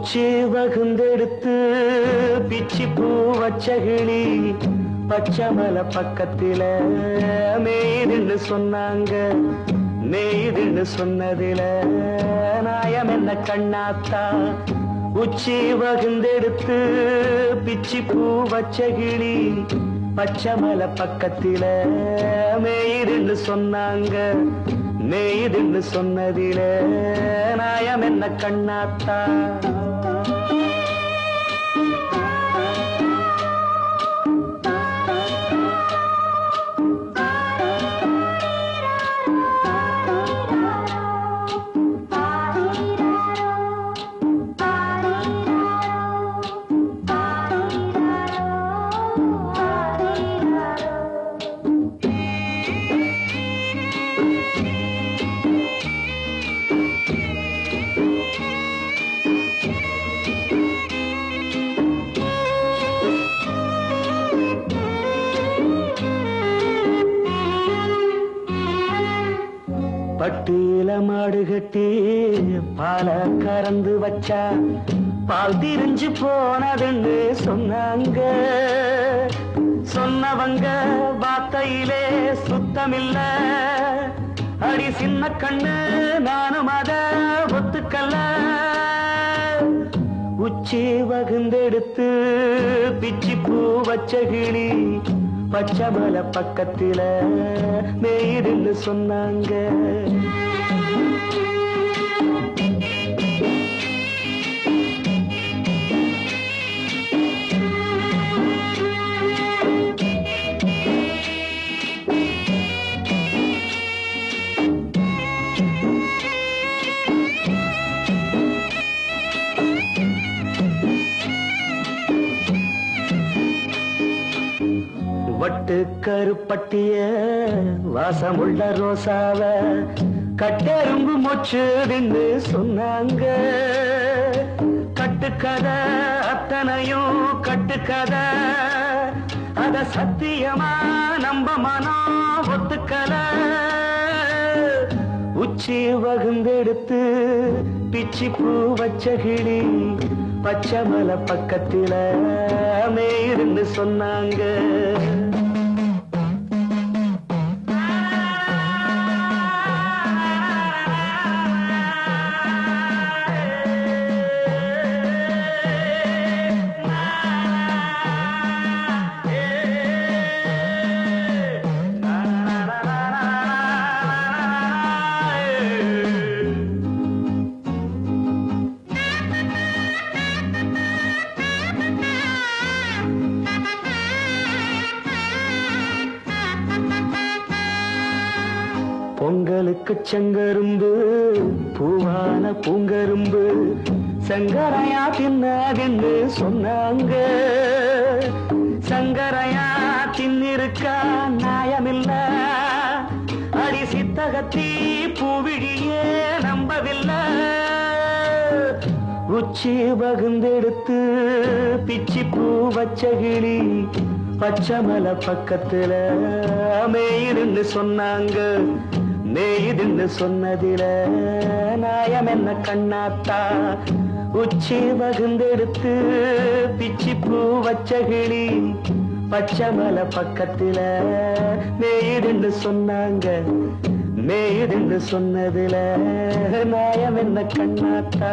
உச்சி வகுந்தெடுத்து பிச்சி பூ வச்சகிளி பச்சமல பக்கத்தில மேய்துன்னு சொன்னாங்க. மேய்துன்னு சொன்னதில நாயம் என்ன கண்ணாத்தா? உச்சி வகுந்தெடுத்து பிச்சி பூ வச்சகிளி பச்சமல பக்கத்தில மேய்துன்னு சொன்னாங்க. மேய்துன்னு சொன்னதில நாயம் என்ன கண்ணாத்தா? பட்டியல மாடு கட்டி பால கறந்து வச்சா பால் திரிஞ்சு போனதுன்னு சொன்னாங்க. சொன்னவங்க வார்த்தையிலே சுத்தமில்ல. அடி சின்ன கண்ணு நானும் அத ஒத்துக்கல்ல உச்சி வகுந்தெடுத்து பிச்சி பூ வச்ச கிளி பச்சைமலை பக்கத்தில மேயிருன்னு சொன்னாங்க. வட்டு கருப்பட்டிய வாசமுள்ள ரோசாவ கட்டெரும்பு மொச்சுதுன்னு சொன்னாங்க. கட்டுக்கதை அத்தனையும் கட்டுக்கதை அத சத்தியமா நம்ப மனம் ஒத்துக்கல. உச்சி வகுந்தெடுத்து பிச்சி பூ வச்ச கிளி பச்சை பச்சைமலை பக்கத்தில மேயிருந்து சொன்னாங்க. பொங்கலுக்கு செங்கரும்பு பூவான பூங்கரும்பு. சங்கரையா தின்னதுன்னு சொன்னாங்க. சங்கரையா தின்னிருக்கா நியாயமில்ல. அடி சித்தகத்தி பூவிழியே நம்பவில்லை. உச்சி பகுந்தெடுத்து பிச்சி பூ வச்ச கிளி பக்கத்துல மேயிருந்து சொன்னாங்க. மேயுதுன்னு சொன்னதில நாயம் என்ன கண்ணாத்தா? உச்சி வகுந்தெடுத்து பிச்சி பூ வச்சகிளி கிளி பக்கத்துல மேயுதுன்னு சொன்னாங்க. மேயுதுன்னு சொன்னதில நாயம் என்ன கண்ணாத்தா?